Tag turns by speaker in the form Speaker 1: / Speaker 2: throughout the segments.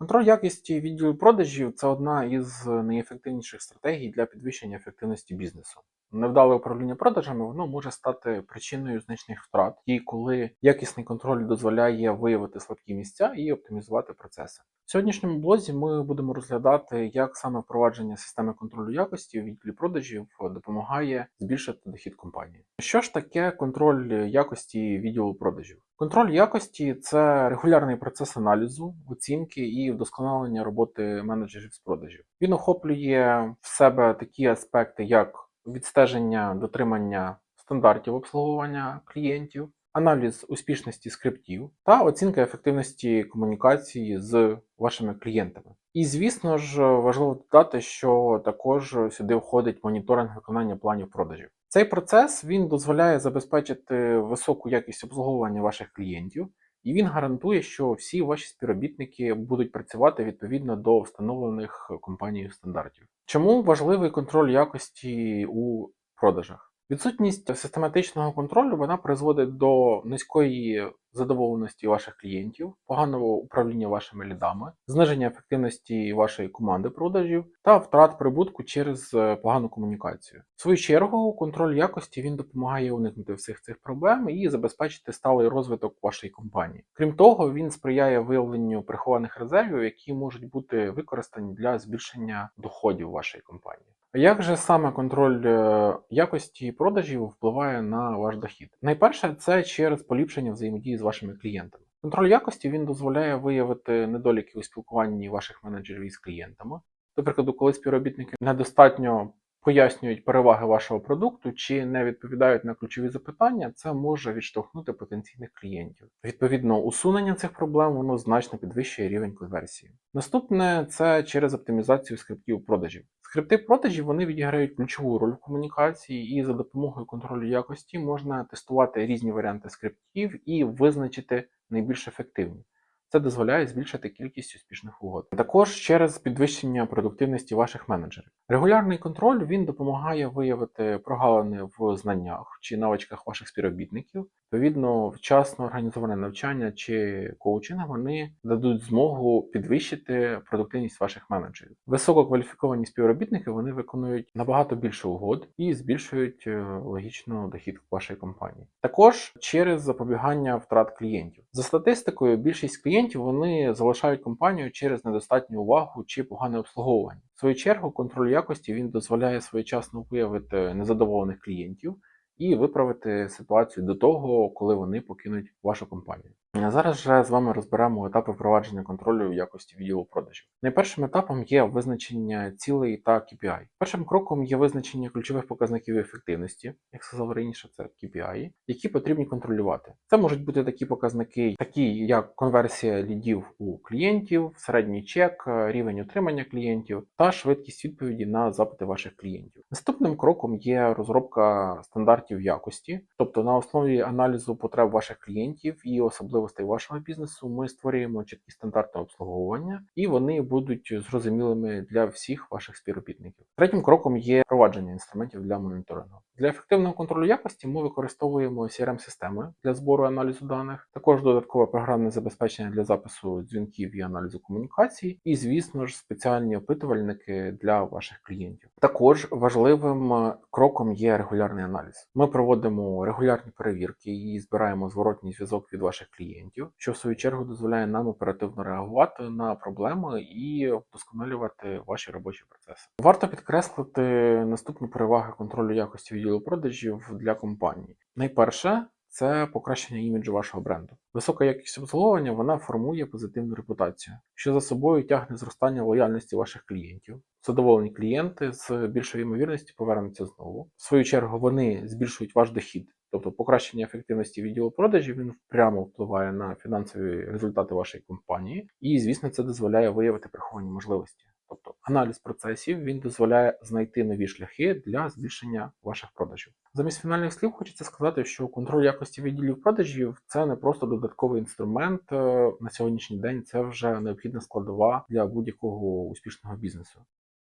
Speaker 1: Контроль якості відділу продажів це одна із найефективніших стратегій для підвищення ефективності бізнесу. Невдале управління продажами воно може стати причиною значних втрат, і коли якісний контроль дозволяє виявити слабкі місця і оптимізувати процеси. В сьогоднішньому блозі ми будемо розглядати, як саме впровадження системи контролю якості у відділі продажів допомагає збільшити дохід компанії. Що ж таке контроль якості відділу продажів? Контроль якості це регулярний процес аналізу, оцінки і вдосконалення роботи менеджерів з продажів. Він охоплює в себе такі аспекти, як відстеження дотримання стандартів обслуговування клієнтів, аналіз успішності скриптів та оцінка ефективності комунікації з вашими клієнтами. І, звісно ж, важливо додати, що також сюди входить моніторинг виконання планів продажів. Цей процес він дозволяє забезпечити високу якість обслуговування ваших клієнтів, і він гарантує, що всі ваші співробітники будуть працювати відповідно до встановлених компанією стандартів. Чому важливий контроль якості у продажах? Відсутність систематичного контролю вона призводить до низької задоволеності ваших клієнтів, поганого управління вашими лідами, зниження ефективності вашої команди продажів та втрат прибутку через е, погану комунікацію. В свою чергу, контроль якості він допомагає уникнути всіх цих проблем і забезпечити сталий розвиток вашої компанії. Крім того, він сприяє виявленню прихованих резервів, які можуть бути використані для збільшення доходів вашої компанії. Як же саме контроль е, якості продажів впливає на ваш дохід? Найперше, це через поліпшення взаємодії з вашими клієнтами. Контроль якості він дозволяє виявити недоліки у спілкуванні ваших менеджерів із клієнтами. До прикладу, коли співробітники недостатньо пояснюють переваги вашого продукту чи не відповідають на ключові запитання, це може відштовхнути потенційних клієнтів. Відповідно, усунення цих проблем воно значно підвищує рівень конверсії. Наступне це через оптимізацію скриптів продажів. Скрипти продажів вони відіграють ключову роль в комунікації, і за допомогою контролю якості можна тестувати різні варіанти скриптів і визначити найбільш ефективні. Це дозволяє збільшити кількість успішних угод. Також через підвищення продуктивності ваших менеджерів. Регулярний контроль він допомагає виявити прогалини в знаннях чи навичках ваших співробітників. Відповідно, вчасно організоване навчання чи коучинг вони дадуть змогу підвищити продуктивність ваших менеджерів. Висококваліфіковані співробітники вони виконують набагато більше угод і збільшують е, логічно дохід вашої компанії. Також через запобігання втрат клієнтів. За статистикою, більшість клієнтів вони залишають компанію через недостатню увагу чи погане обслуговування. В свою чергу, контроль якості він дозволяє своєчасно виявити незадоволених клієнтів і виправити ситуацію до того, коли вони покинуть вашу компанію. Зараз вже з вами розберемо етапи впровадження контролю якості відділу продажів. Найпершим етапом є визначення цілей та KPI. Першим кроком є визначення ключових показників ефективності, як сказав раніше, це KPI, які потрібні контролювати. Це можуть бути такі показники, такі як конверсія лідів у клієнтів, середній чек, рівень отримання клієнтів та швидкість відповіді на запити ваших клієнтів. Наступним кроком є розробка стандартів якості, тобто на основі аналізу потреб ваших клієнтів і особливо особливостей вашого бізнесу ми створюємо чіткі стандарти обслуговування, і вони будуть зрозумілими для всіх ваших співробітників. Третім кроком є впровадження інструментів для моніторингу. Для ефективного контролю якості ми використовуємо crm системи для збору аналізу даних, також додаткове програмне забезпечення для запису дзвінків і аналізу комунікацій, і, звісно ж, спеціальні опитувальники для ваших клієнтів. Також важливим кроком є регулярний аналіз. Ми проводимо регулярні перевірки і збираємо зворотній зв'язок від ваших клієнтів що в свою чергу дозволяє нам оперативно реагувати на проблеми і вдосконалювати ваші робочі процеси. Варто підкреслити наступні переваги контролю якості відділу продажів для компанії. Найперше. Це покращення іміджу вашого бренду. Висока якість обслуговування вона формує позитивну репутацію, що за собою тягне зростання лояльності ваших клієнтів. Задоволені клієнти з більшою ймовірністю повернуться знову. В свою чергу вони збільшують ваш дохід Тобто покращення ефективності відділу продажів він прямо впливає на фінансові результати вашої компанії, і, звісно, це дозволяє виявити приховані можливості. Тобто аналіз процесів він дозволяє знайти нові шляхи для збільшення ваших продажів. Замість фінальних слів хочеться сказати, що контроль якості відділів продажів це не просто додатковий інструмент е, на сьогоднішній день, це вже необхідна складова для будь-якого успішного бізнесу.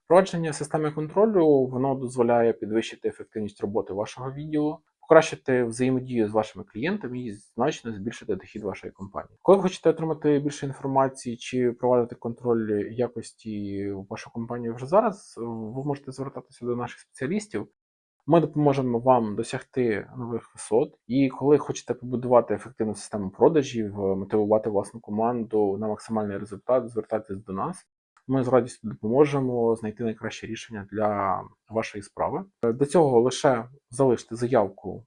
Speaker 1: Впровадження системи контролю воно дозволяє підвищити ефективність роботи вашого відділу, покращити взаємодію з вашими клієнтами і значно збільшити дохід вашої компанії. Коли ви хочете отримати більше інформації чи проводити контроль якості в вашу компанію вже зараз, ви можете звертатися до наших спеціалістів. Ми допоможемо вам досягти нових висот. І коли хочете побудувати ефективну систему продажів, мотивувати власну команду на максимальний результат, звертайтесь до нас. Ми з радістю допоможемо знайти найкраще рішення для вашої справи. До цього лише залиште заявку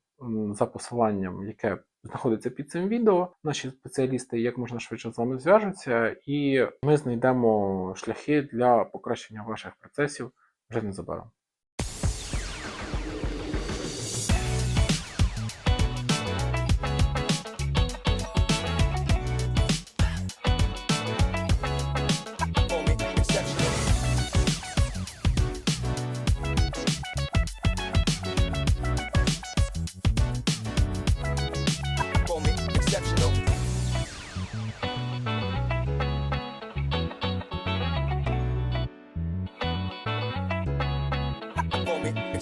Speaker 1: за посиланням, яке знаходиться під цим відео. Наші спеціалісти як можна швидше з вами зв'яжуться, і ми знайдемо шляхи для покращення ваших процесів вже незабаром.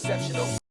Speaker 2: Exceptional.